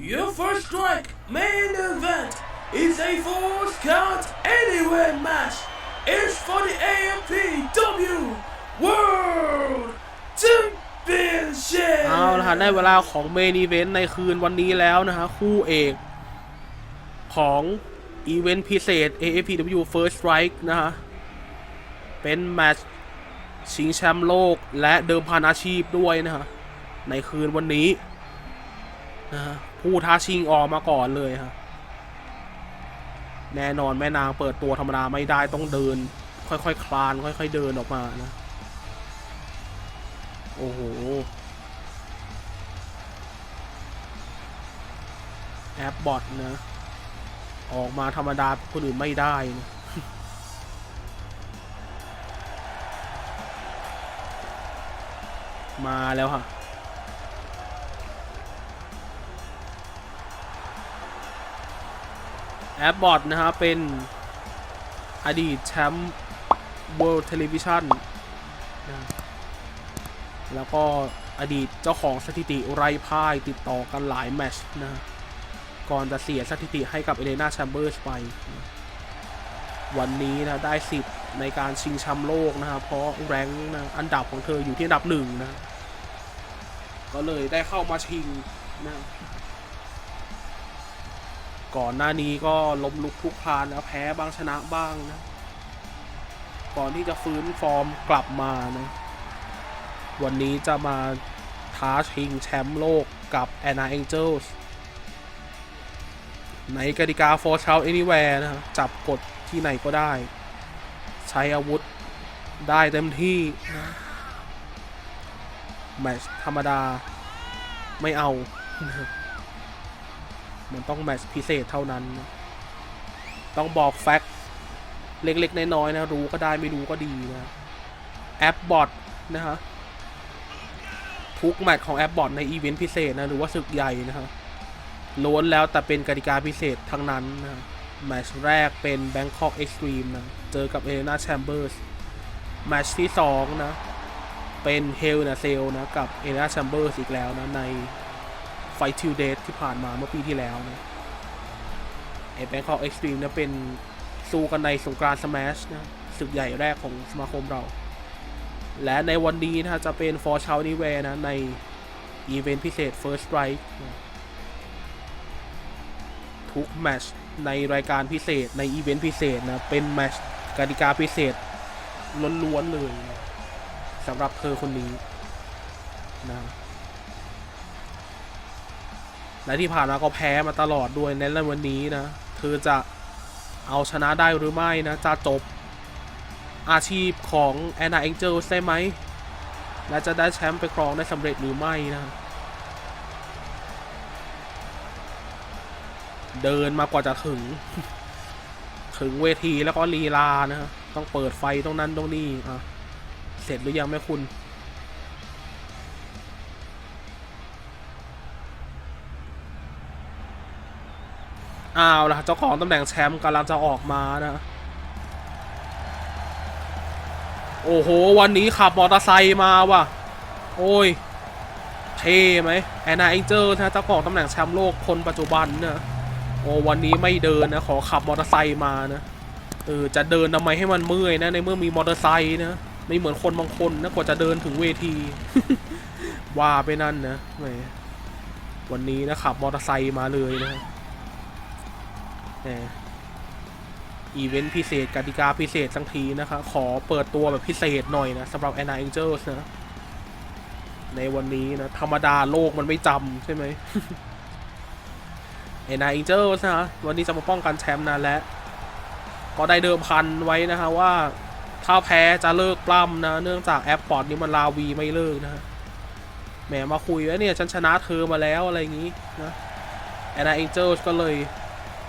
Your first strike main event is a four count anywhere match. It's for the AMPW World Championship. เอาละฮะได้เวลาของเมนอีเวนต์ในคืนวันนี้แล้วนะฮะ คู่เอกของอีเวนต์พิเศษ AFPW First Strike นะฮะ เป็นแมตช์ชิงแชมป์โลกและเดิมพันอาชีพด้วยนะฮะ ในคืนวันนี้นะฮะ ผู้ท้าชิงออกมาก่อนเลยฮะแน่นอนแม่นางเปิดตัวธรรมดาไม่ได้ต้องเดิน ค่อยๆคคลานค่อย ๆเดินออกมานะโอ้โหแอปบอทนะ ออกมาธรรมดาคนอื่นไม่ได้นะมาแล้วค่ะ แอปบอทนะฮะเป็นอดีตแชมป์ World Television นะแล้วก็อดีตเจ้าของสถิติไร้พ่ายติดต่อกันหลายแมตช์นะก่อนจะเสียสถิติให้กับเอเลนาแชมเบอร์สไปนะวันนี้นะได้สิทธิ์ในการชิงแชมป์โลกนะครับเพราะแรงค์นะอันดับของเธออยู่ที่อันดับหนึ่งนะ ก็เลยได้เข้ามาชิงนะ ก่อนหน้านี้ก็ล้มลุกคลุกคลานนะแพ้บ้างชนะบ้างนะ ก่อนที่จะฟื้นฟอร์มกลับมานะ วันนี้จะมาท้าชิงแชมป์โลกกับ Anna Angels ในกติกา For Shout Anywhere นะจับกดที่ไหนก็ได้ ใช้อาวุธได้เต็มที่นะแมชธรรมดาไม่เอานะครับ มันต้องแมตช์พิเศษเท่านั้น ต้องบอกแฟกต์เล็กๆน้อยๆนะ รู้ก็ได้ไม่รู้ก็ดีนะแอปบอทนะฮะทุกแมตช์ของแอปบอทในอีเวนต์พิเศษนะ หรือว่าศึกใหญ่นะฮะล้วนแล้วแต่เป็นกติกาพิเศษทั้งนั้นนะแมตช์แรกเป็น Bangkok Extreme นะ เจอกับเอเลนาแชมเบอร์สแมตช์ที่ 2 นะ เป็น Hell นะเซลนะ กับเอเลนาแชมเบอร์สอีกแล้วนะ ใน Fight to Date ที่ผ่านมาเมื่อปีที่แล้วนะไอ้ Bangkok Extreme นะเป็นสู้กันในสงกรานสแมชนะศึกใหญ่แรกของสมาคมเรา และในวันนี้นะจะเป็น For c h o u t Anywhere นะ ในอีเวนต์พิเศษ First Strike นะทุกแมชในรายการพิเศษในอีเวนต์พิเศษนะ เป็นแมชกติกาพิเศษล้วนๆเลยนะสำหรับเธอคนนี้นะ และที่ผ่านมาก็แพ้มาตลอดด้วยในวันนี้นะ เธอจะเอาชนะได้หรือไม่นะ จะจบอาชีพของ Anna Angels ได้ไหม และจะได้แชมป์ไปครองได้สำเร็จหรือไม่นะ เดินมากว่าจะถึง ถึงเวทีแล้วก็ลีลานะฮะต้องเปิดไฟตรงนั้นตรงนี้อะเสร็จหรือยังแม่คุณ อ้าวล่ะเจ้าของตำแหน่งแชมป์กำลังจะออกมานะ โอ้โห วันนี้ขับมอเตอร์ไซค์มาว่ะ โอ้ย เท่ไหมแอนนาเอ็งเจอร์นะเจ้าของตำแหน่งแชมป์โลกคนปัจจุบันนะโอ้วันนี้ไม่เดินนะ ขอขับมอเตอร์ไซค์มานะเออจะเดินทำไมให้มันเมื่อยนะในเมื่อมีมอเตอร์ไซค์นะไม่เหมือนคนบางคนนะกว่าจะเดินถึงเวที ว่าไปนั่นนะแหมวันนี้นะขับมอเตอร์ไซค์มาเลยนะ อีเวนต์พิเศษกติกาพิเศษทั้งทีนะคะ ขอเปิดตัวแบบพิเศษหน่อยนะสำหรับ Anna Angels นะ ในวันนี้นะ ธรรมดาโลกมันไม่จำใช่ไหมเอ็นไอเจอร์นะวันนี้จะมาป้องกันแชมป์นะและก็ได้เดิมพันไว้นะฮะว่า ถ้าแพ้จะเลิกปล้ำนะ เนื่องจากแอปพอร์ตนี้มันลาวีไม่เลิกนะแหมมาคุยว่าเนี่ยฉันชนะเธอมาแล้วอะไรอย่างงี้นะแอนนาเอ็นเจอร์ก็เลย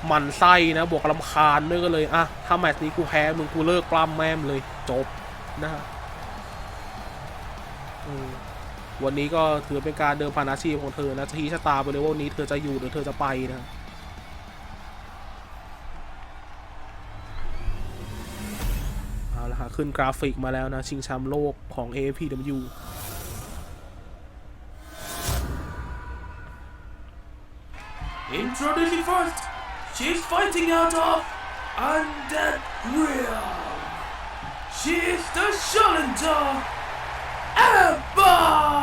มันไส้นะ บวกลำคาญด้วยก็เลย อะ ถ้าแมตช์นี้กูแพ้ มึงกูเลิกปล้ำแม่มเลย จบนะฮะวันนี้ก็ถือเป็นการเดิมพันอาชีพของเธอนะทีชะตาไปเลยว่าวันนี้เธอจะอยู่หรือเธอจะไปนะเอาละฮะขึ้นกราฟิกมาแล้วนะ ชิงแชมป์โลกของ AFPW อ Introducing first, she's fighting out of Undead Realm. She is the challenger, Ebba!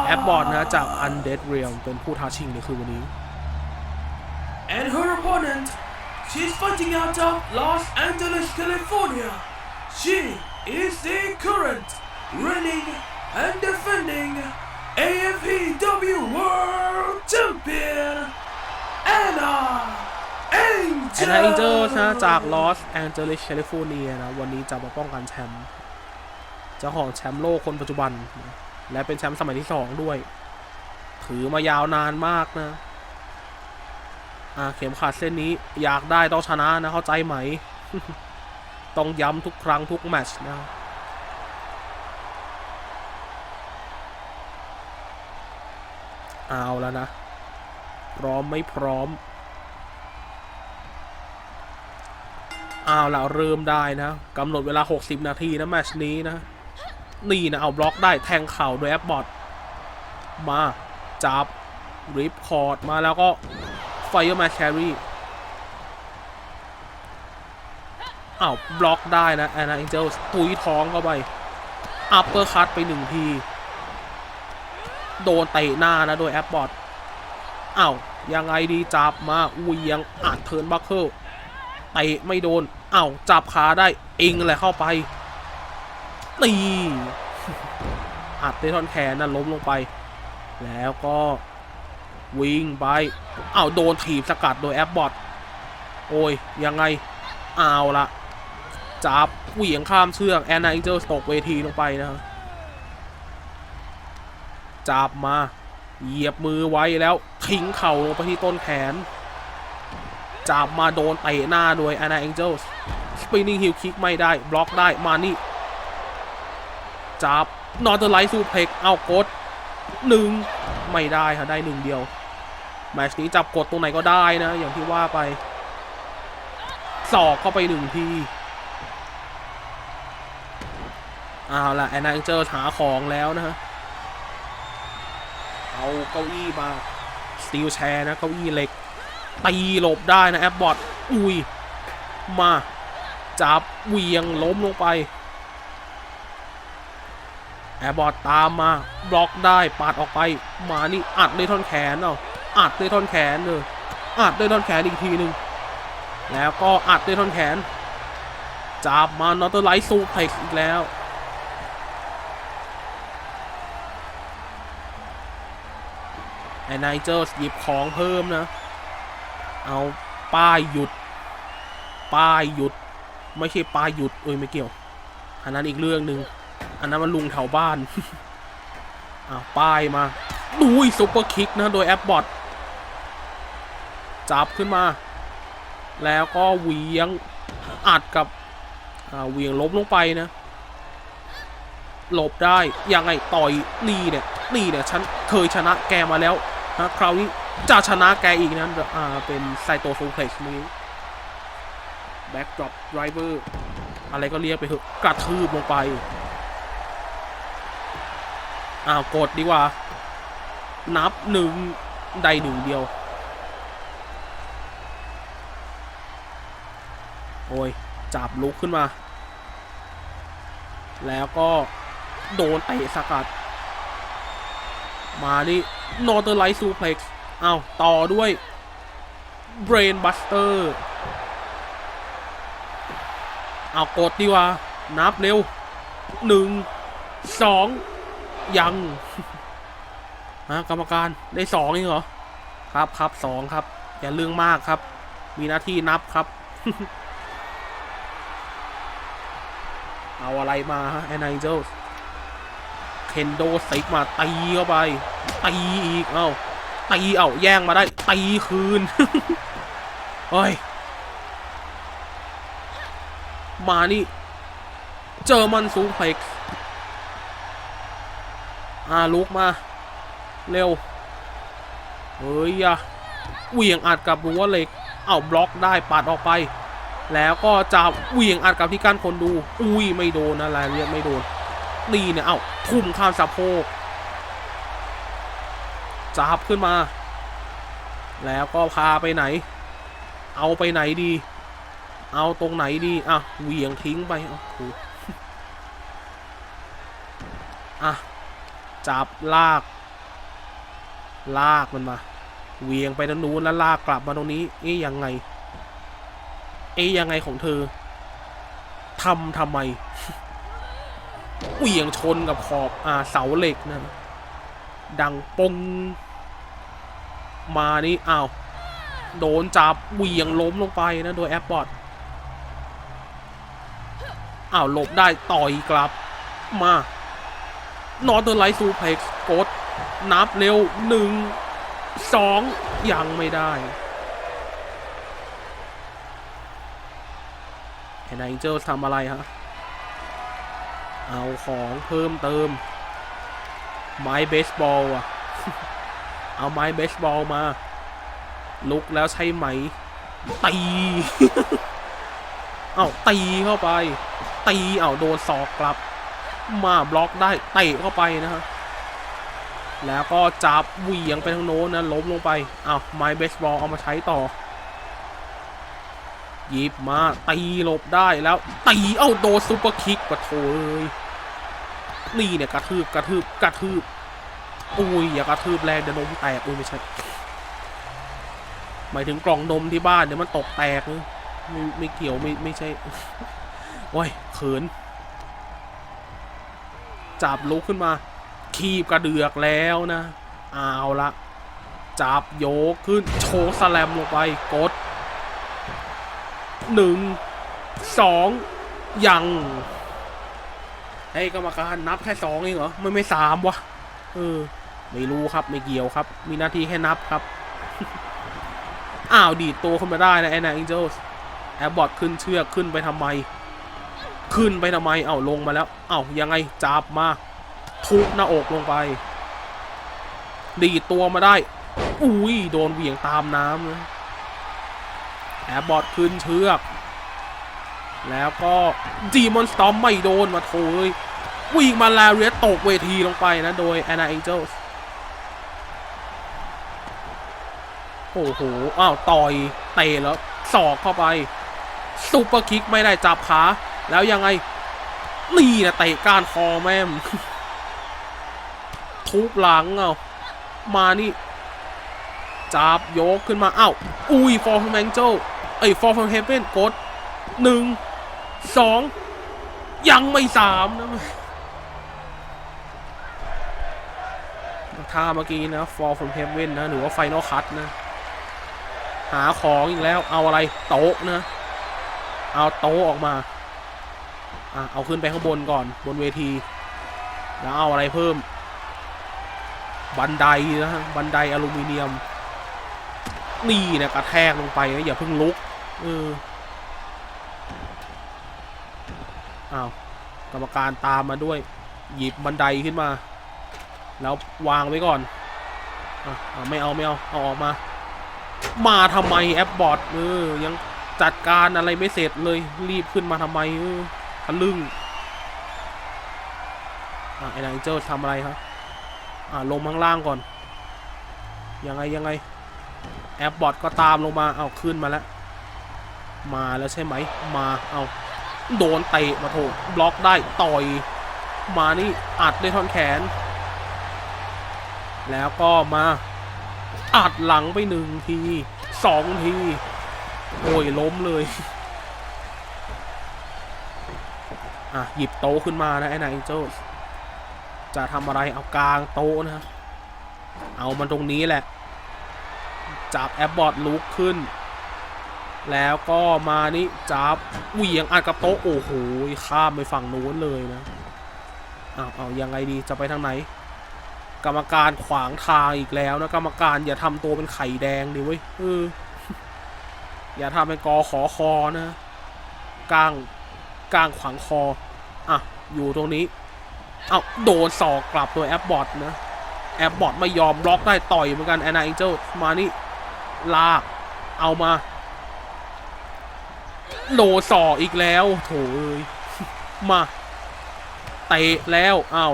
แอปบอร์ดนะจาก Undead Realm เป็นผู้ท้าชิงในคืนวันนี้ And her opponent, she's fighting out of Los Angeles, California. She is the current reigning and defending AFPW World Champion, Anna แอนนาอินเจอร์นะจากลอสแองเจลิสแคลิฟอร์เนียนะวันนี้จะมาป้องกันแชมป์เจ้าของแชมป์โลกคนปัจจุบัน และเป็นแชมป์สมัยที่2ด้วย ถือมายาวนานมากนะอ่าเข็มขัดเส้นนี้อยากได้ต้องชนะนะเข้าใจไหม ต้องย้ำทุกครั้งทุกแมตช์นะเอาแล้วนะ พร้อมไม่พร้อม อาละเริ่มได้นะกำหนดเวลา 60 นาทีนะแมชนี้นะ นี่นะ เอาบล็อกได้แทงเข่าโดยแอปบอทมา จับริปคอร์ดมาแล้วก็ไฟเออร์มชแครีอ้าวบล็อกได้นะแอนนาเอ็นเจลตุยท้องเข้าไป อัปเปอร์คัตไปหนึ่งที โดนเตะหน้านะ โดยแอปบอทอ้าวยังไงดีจับมาเวียงอัดเทิร์นบัคเคิลเตะไม่โดน เอ้าจับขาได้เองแหละเข้าไปตีอัดในท่อนแขนนะล้มลงไป แล้วก็วิ่งไปเอ้าโดนถีบสกัดโดยแอปบอทโอ้ย ยังไงเอาละจับเหวี่ยงข้ามเชือกแอนนาอิงเจอร์ตกเวทีลงไปนะจับมา เหยียบมือไว้แล้ว ทิ้งเข่าลงไปที่ต้นแขนจับมาโดนเตะหน้าโดยแอนนาอิงเจอร์ Anna Angels Spinning Heel Kick ไม่ได้บล็อกได้มานี่จับ Northern Light Suplex เอากดหนึ่งไม่ได้ค่ะได้หนึ่งเดียวแมตชนี้จับกดตรงไหนก็ได้นะ อย่างที่ว่าไปสอกเข้าไปหนึ่งทีเอาละ Anna Angels หาของแล้วนะฮะเอาเก้าอี้มาสตีลแชร์นะเก้าอี้เหล็กตีหลบได้นะแอปบอทอุ้ยมา จับเวียงล้มลงไป แอร์บอทตามมาบล็อกได้ปาดออกไป มานี่อัดด้วยท่อนแขนเอาอัดด้วยท่อนแขนเลยอัดด้วยท่อนแขนอีกทีหนึ่งแล้วก็อัดด้วยท่อนแขนจับมานอตเตอร์ไลท์ซูเพล็กซ์อีกแล้วไอ้ไนเจอร์หยิบของเพิ่มนะ เอาป้ายหยุด ป้ายหยุด ไม่ใช่ป้ายหยุดเอ้ยไม่เกี่ยว อันนั้นอีกเรื่องหนึ่งอันนั้นมันลุงแถวบ้านอ่าป้ายมาดูยซุปเปอร์คิกนะโดยแอปบอทจับขึ้นมา แล้วก็เวียงอัดกับเวียงล้มลงไปนะหลบได้ยังไงต่อยนี่เนี่ยนี่เนี่ยฉันเคยชนะแกมาแล้วนะคราวนี้จะชนะแกอีกนะอ่าเป็นไซโตโซเพล็กซ์นี้ แบ็กดรอปไดรเวอร์อะไรก็เรียกไปเถอะกระทืบลงไป อ้าวกดดีกว่า นับหนึ่งได้หนึ่งเดียว โอ้ย จับลุกขึ้นมา แล้วก็โดนเตะสกัด มาดินอร์เตอร์ไลท์ซูเพล็กซ์อ้าว ต่อด้วยเบรนบัสเตอร์ เอากดดีว่า นับเร็วหนึ่งสองยังฮะกรรมการได้สองเองเหรอ ครับครับสองครับ อย่าเรื่องมากครับ มีหน้าที่นับครับ เอาอะไรมาฮะแอนไนเจลเคนโดซิกมาตีเข้าไปตีอีก เอ้าตีเอ้าแย่งมาได้ตีคืนเฮ้ย มานี่ เจอมันซูเพล็กอ่าลุกมา เร็ว เฮ้ยอะเหวี่ยงอัดกับรั้วเหล็ก เอ้าบล็อกได้ปัดออกไป แล้วก็จะเหวี่ยงอัดกับที่กั้นคนดู อุ้ยไม่โดนอะไรเรียกไม่โดนนี่เนี่ย เอ้าทุ่มข้ามสะโพกจับขึ้นมา แล้วก็พาไปไหน เอาไปไหนดี เอาตรงไหนดีอะเหวี่ยงทิ้งไปโอ้โหอะ จับลาก ลากมันมาเหวียงไปทางนู้นแล้วลากกลับมาตรงนี้ เอ๊ยยังไง เอ๊ยยังไงของเธอทำทำไมเหวี่ยงชนกับขอบอ่าเสาเหล็กนะดังปง มานี่อ้าว โดนจับเหวี่ยงล้มลงไปนะ โดยแอปบอท อ้าวหลบได้ต่อยกลับ มานอร์เทอร์ไลท์ซูเพล็กซ์กด นับเร็วหนึ่งสองยังไม่ได้แอนไนเจอร์ทำอะไรฮะ เอาของเพิ่มเติม ไม้เบสบอลอะเอาไม้เบสบอลมา ลุกแล้วใช่ไหม ตี เอาตีเข้าไป ตีเอาโดนศอกกลับ มาบล็อกได้เตะเข้าไปนะฮะแล้วก็จับเหวี่ยงไปทางโน้นนะล้มลงไปอ้าวไม้เบสบอลเอามาใช้ต่อหยิบมาตีหลบได้แล้วตีเอ้าโดนซุปเปอร์คิกปะโถเอ้ยนี่เนี่ยกระทืบกระทืบกระทืบอุ้ยอย่ากระทืบแรงเดี๋ยวนมแตกอุ้ยไม่ใช่หมายถึงกล่องนมที่บ้านเดี๋ยวมันตกแตกเลยไม่ไม่เกี่ยวไม่ไม่ใช่โอ้ย ขินจับลุกขึ้นมา คีบกระเดือกแล้วนะเอาละจับโยกขึ้นโชว์สแลมลงไปกดหนึ่งสองยังให้กรรมการนับแค่สองเองเหรอไม่ไม่สามวะเออไม่รู้ครับไม่เกี่ยวครับ มีหน้าที่แค่นับครับ อ้าวดีดตัวขึ้นมาได้นะแอนนาอิงเจลส์แอบบอทขึ้นเชือกขึ้นไปทำไม ขึ้นไปทำไม เอ้าลงมาแล้ว เอ้ายังไงจับมา ทุบหน้าอกลงไป ดีตัวมาได้ อุ้ยโดนเหวี่ยงตามน้ำนะแอบบอทขึ้นเชือก แล้วก็จีมอนสตอมไม่โดนมาโถยวิ่งมาลาเรียตกเวทีลงไปนะ โดยแอนนาเองเจลโอ้โห อ้าว ต่อย เตะแล้วสอกเข้าไป ซุปเปอร์คิกไม่ได้จับขา แล้วยังไง นี่นะเตะก้านคอแม่มทุบหลังเอามานี่จับยกขึ้นมาอ้าวอุ้ยฟอร์ฟแมงเจลเอ้ฟอร์ฟเฮเ e นกดหนึ่งสองยังไม่สามนะท่าเมื่อกี้นะ Fall from Heaven นะหรือว่า Final Cut นะ หาของอีกแล้วเอาอะไรโต๊ะนะ เอาโต๊ะออกมา อะเอาขึ้นไปข้างบนก่อนบนเวที แล้วเอาอะไรเพิ่ม บันไดนะฮะบันไดอลูมิเนียม นี่นะกระแทกลงไปนะอย่าเพิ่งลุกเอออ้าวกรรมการตามมาด้วย หยิบบันไดขึ้นมา แล้ววางไว้ก่อนอะไม่เอาไม่เอาเอาออกมา มาทำไมแอปบอทเออยังจัดการอะไรไม่เสร็จเลยรีบขึ้นมาทำไมเออ ทะลึ่งอะไอ้นายเจ้าทำอะไรครับอ่าลงข้างล่างก่อน ยังไงยังไงแอปบอทก็ตามลงมา เอาขึ้นมาแล้ว มาแล้วใช่ไหม มา เอาโดนเตะมาโถบล็อกได้ต่อย มานี่อัดด้วยท่อนแขน แล้วก็มาอัดหลังไปหนึ่งทีสองที โอ้ยล้มเลย อะหยิบโต๊ะขึ้นมานะไอ้นายเจ้าจะทำอะไรเอากลางโต๊ะนะเอามันตรงนี้แหละ จับแอปบอร์ดลุกขึ้น แล้วก็มานี่จับเหวี่ยงอัดกับโต๊ะโอ้โหข้ามไปฝั่งนู้นเลยนะเอาเอายังไงดีจะไปทางไหน กรรมการขวางทางอีกแล้วนะกรรมการอย่าทำตัวเป็นไข่แดงดิเว้ยเอออย่าทำเป็นกอขอคอนะกลางกลางขวางคอ อะ อยู่ตรงนี้เอาโดนสอกกลับโดยแอปบอทนะ แอปบอทไม่ยอมบล็อกได้ต่อยเหมือนกันแอนนาเอ็งเจลมานี่ ลากเอามา โดนสอกอีกแล้ว โถเอ้ยมาเตะแล้วเอา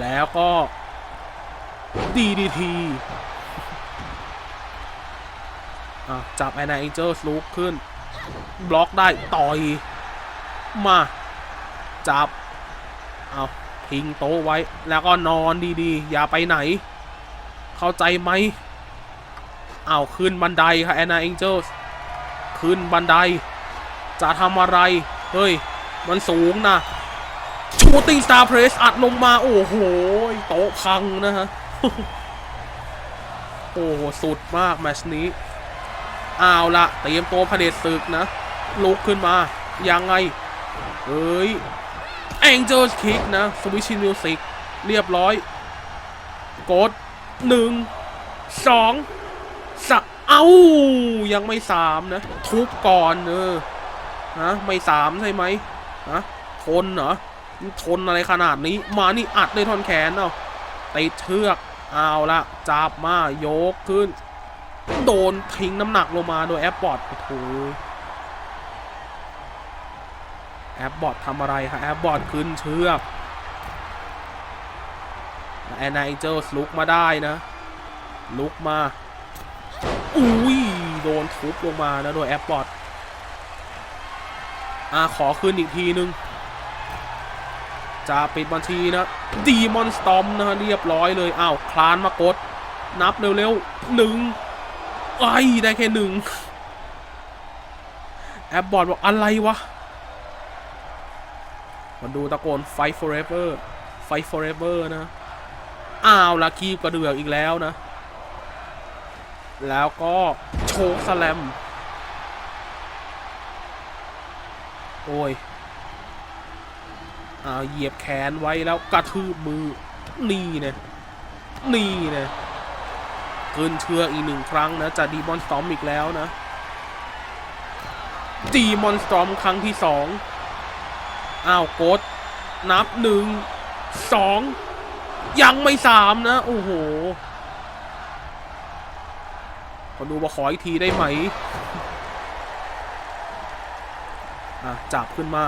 แล้วก็ดีดีทีอะจับแอนนาเอเจอร์ลุกขึ้น บล็อกได้ต่อยมา จับ เอาทิ้งโต๊ะไว้ แล้วก็นอนดีๆ อย่าไปไหน เข้าใจไหม เอาขึ้นบันไดค่ะแอนนาเอเจอร์ขึ้นบันได จะทำอะไร เฮ้ย มันสูงนะชูติงสตาร์เพรสอัดลงมา โอ้โห โต๊ะพังนะฮะ โอ้โห สุดมากแมชนี้เอาละเตรียมตัวเผด็จศึกนะ ลุกขึ้นมา ยังไงเฮ้ย Angels Kick นะสวิชิ m มิวสิกเรียบร้อย กดหนึ่งสองสะเอ้า ยังไม่สามนะ ทุบก่อนเออฮะไม่สามใช่ไหมฮะทนเหรอทนอะไรขนาดนี้ มานี่อัดด้วยท่อนแขนเอาติดเชือกเอาละจับมายกขึ้น โดนทิ้งน้ำหนักลงมาโดยแอปบอร์ดโอ้โห แอปบอร์ดทำอะไรคะแอปบอร์ดขึ้นเชือกแอนนาเอเจลส์ลุกมาได้นะ ลุกมา อุ้ย โดนทุบลงมานะ โดยแอปบอร์ดอ่าขอขึ้นอีกทีนึง จะปิดบัญชีนะดีมอนสตอมนะเรียบร้อยเลยอ้าวคลานมากด นับเร็วๆหนึ่งไอ้ได้แค่หนึ่งแอปบอร์ดบอกอะไรวะ มาดูตะโกน fight forever fight forever นะอ้าวละคีบกระเดือกอีกแล้วนะ แล้วก็โชกสแลม โอ้ยอ่าเหยียบแขนไว้แล้วกระทืบมือ นี่เนี่ยนี่เนี่ยขึ้นเชือกอีกหนึ่งครั้งนะจะดีมอนสตอมอีกแล้วนะดีมอนสตอมครั้งที่สอง อ้าวกดนับหนึ่งสองยังไม่สามนะ โอ้โหขอดูว่าขออีกทีได้ไหมอะจับขึ้นมา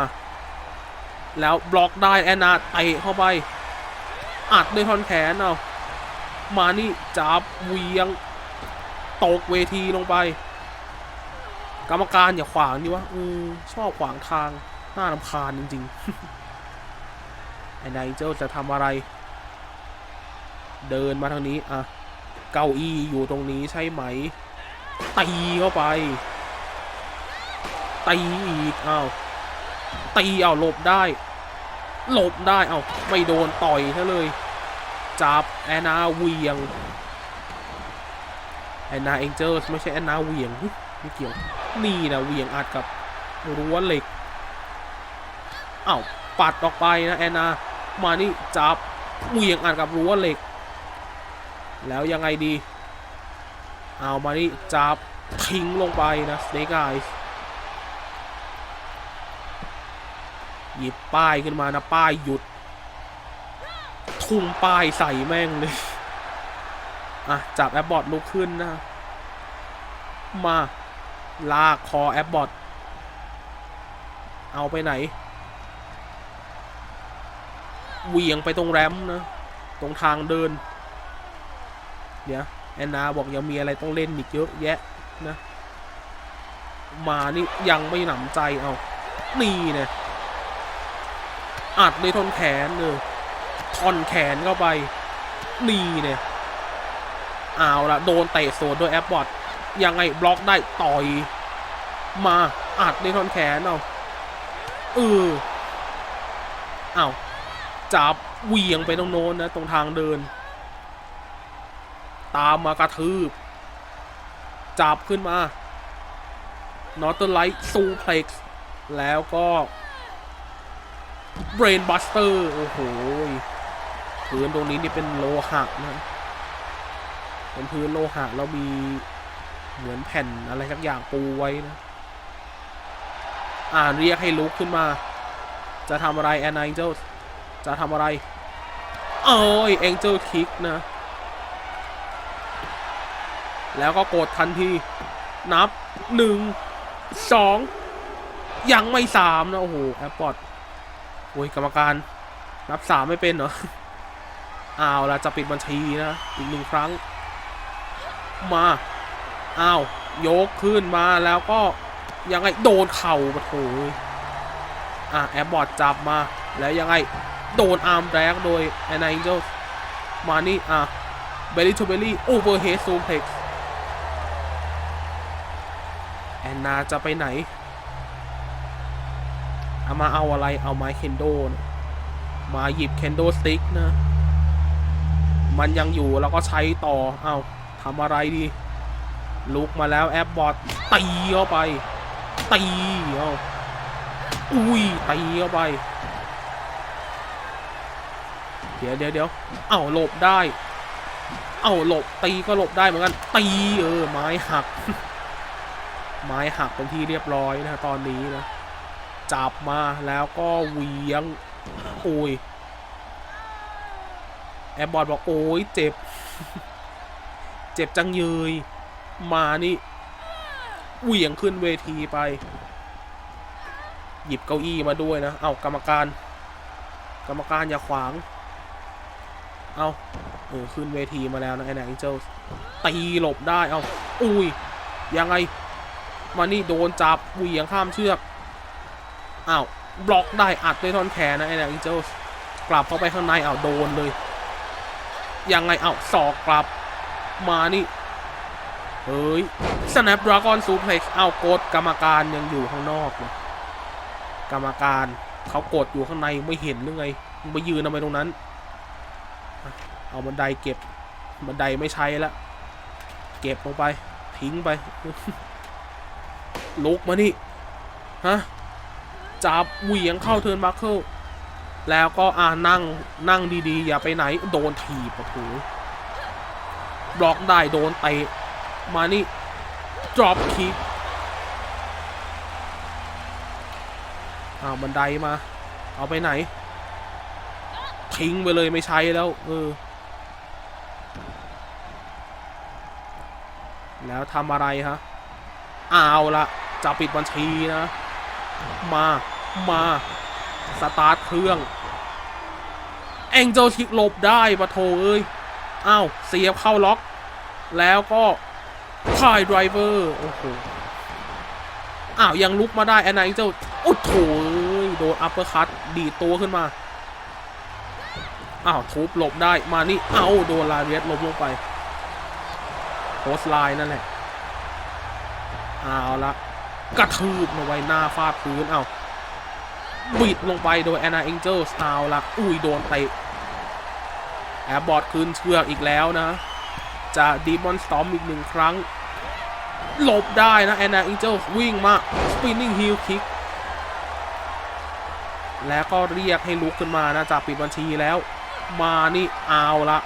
แล้วบล็อกได้แอนนาเตะเข้าไป อัดด้วยท่อนแขนเอามานี่จับเวียงตกเวทีลงไป กรรมการอย่าขวางดิวะอืมชอบขวางทาง น่ารำคาญจริงๆไอ้ไนเจลจะทำอะไร เดินมาทางนี้อะเก้าอี้อยู่ตรงนี้ใช่ไหมตีเข้าไปตีอีกอ้าวตีเอาหลบได้หลบได้เอาไม่โดนต่อยซะเลย จับแอนนาเวียงแอนนาเอ็นเจอร์ไม่ใช่แอนนาเวียงไม่เกี่ยว นี่นะเวียงอัดกับรั้วเหล็ก อ้าวปัดออกไปนะแอนนามานี่จับเหวียงอัดกับรั้วเหล็ก แล้วยังไงดีเอามานี่จับทิ้งลงไปนะสเนกไอส์หยิบป้ายขึ้นมานะป้ายหยุด ทุ่มป้ายใส่แม่งเลยอะจับแอปบอทลุกขึ้นนะ มาลากคอแอปบอทเอาไปไหน เหวี่ยงไปตรงแรมนะ ตรงทางเดิน เดี๋ยวแอนนาบอกยังมีอะไรต้องเล่นอีกเยอะแยะนะ มานี่ยังไม่หนำใจเอา นี่เนี่ยอัดด้วยทอนแขนเลยท่อนแขนเข้าไป นี่เนี่ยเอาละโดนเตะสวนโดยแอปบอทยังไงบล็อกได้ต่อย มาอัดด้วยทอนแขนเอาเออเอา จับเหวียงไปตรงโน้นนะ ตรงทางเดิน ตามมากระทืบ จับขึ้นมานอตเตอร์ไลท์ซูเพล็กซ์แล้วก็เบรนบัสเตอร์โอ้โหพื้นตรงนี้นี่เป็นโลหะนะเป็นพื้นโลหะแล้วมีเหมือนแผ่นอะไรสักอย่างปูไว้นะ อ่าเรียกให้ลุกขึ้นมา จะทำอะไรแอน n เ l ล จะทำอะไร โอ้ยเอ็งเจ l คิกนะ แล้วก็กดทันที นับหนึ่งสองยังไม่สามนะ โอ้โห แอปพอร์ตโอ้ย กรรมการ นับสามไม่เป็นเหรออ้าวละจะปิดบัญชีนะ อีกหนึ่งครั้ง มาอ้าวยกขึ้นมาแล้วก็ยังไงโดนเข่าปะโถอะแอบบอร์ดจับมาแล้วยังไง โดนอาร์มแรกโดยแอนนาอิงเจลมานี่อะเบลลี่ทูเบลลี่โอเวอร์เฮดซูเพล็กซ์แอนนาจะไปไหนเอามาเอาอะไรเอาไม้เคนโดนะมาหยิบเคนโดสติ๊กนะ มันยังอยู่แล้วก็ใช้ต่อ เอาทำอะไรดี ลุกมาแล้วแอปบอทตีเข้าไป ตีเอาอุ้ยตีเข้าไป เดี๋ยวเดี๋ยวเดี๋ยวเอ้าหลบได้ เอ้าหลบตีก็หลบได้เหมือนกัน ตีเออไม้หัก ไม้หักเป็นที่เรียบร้อยนะตอนนี้นะ จับมาแล้วก็เวียง โอ้ยแอบบอดบอกโอ้ยเจ็บ เจ็บจังเยยมานี่เหวี่ยงขึ้นเวทีไป หยิบเก้าอี้มาด้วยนะ เอากรรมการ กรรมการอย่าขวาง เอาเออขึ้นเวทีมาแล้วนะไอ้แนงเจลตีหลบได้เอาอุ้ยยังไงมานี่โดนจับเหวี่ยงข้ามเชือกอ้าวบล็อกได้อัดด้วยท่อนแขนนะไอ้แนงเจลกลับเข้าไปข้างในเอาโดนเลยยังไงเอาสอกกลับมานี่เฮ้ย Snapdragon Suplex เอากดกรรมการยังอยู่ข้างนอกนะกรรมการเขากดอยู่ข้างในไม่เห็นหรือไงมึงไปยืนทำไมตรงนั้น เอาบันไดเก็บบันไดไม่ใช้ละ เก็บลงไป ทิ้งไป ลุกมานี่ ฮะ จับเหวี่ยงเข้าเทิร์นบัคเคิลแล้วก็อ่านั่งนั่งดีๆ อย่าไปไหนโดนถีบโอ้โหบล็อกได้โดนเตะมานี่ drop kick อ้าบันไดมา เอาไปไหน ทิ้งไปเลยไม่ใช้แล้ว เออ แล้วทำอะไรฮะเอาละจะปิดบัญชีนะ มา มา สตาร์ทเครื่องเองเจลชิกหลบได้ปะโถเอ้ยอ้าว เสียบเข้าล็อก แล้วก็พายไดรเวอร์ โอ้โห อ้าว ยังลุกมาได้แอนนาเองเจลโอ้โถเอ้ยโดนอัปเปอร์คัตดีตัวขึ้นมา อ้าว ทุบหลบได้มานี่ เอ้าโดนลาเรียสล้มลงไป โพสไลน์นั่นแหละเอาละกระทืบลงไปหน้าฟาดพื้นเอาบิดลงไปโดยแอนนาเอ็งเจลเอาละอุ้ยโดนเตะแอร์บอร์ดคืนเชือกอีกแล้วนะ จะดีมอนสตอมอีกหนึ่งครั้ง หลบได้นะแอนนาเอิงเจลวิ่งมาสปินนิ่งฮิลคิกแล้วก็เรียกให้ลุกขึ้นมานะจากปิดบัญชีแล้ว มานี่เอาละ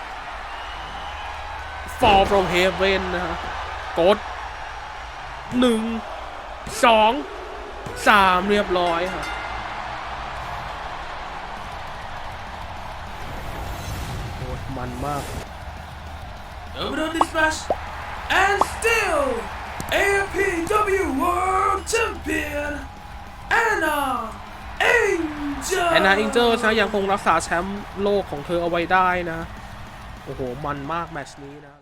Fall from Heaven นะฮะกดหนึ่งสองสามเรียบร้อยค่ะโอ้ยมันมาก Over of this match, and still AFPW World Champion Anna Angel. แอนนาอิงเจอร์นะยังคงรักษาแชมป์โลกของเธอเอาไว้ได้นะ โอ้โห มันมากแมตช์นี้นะ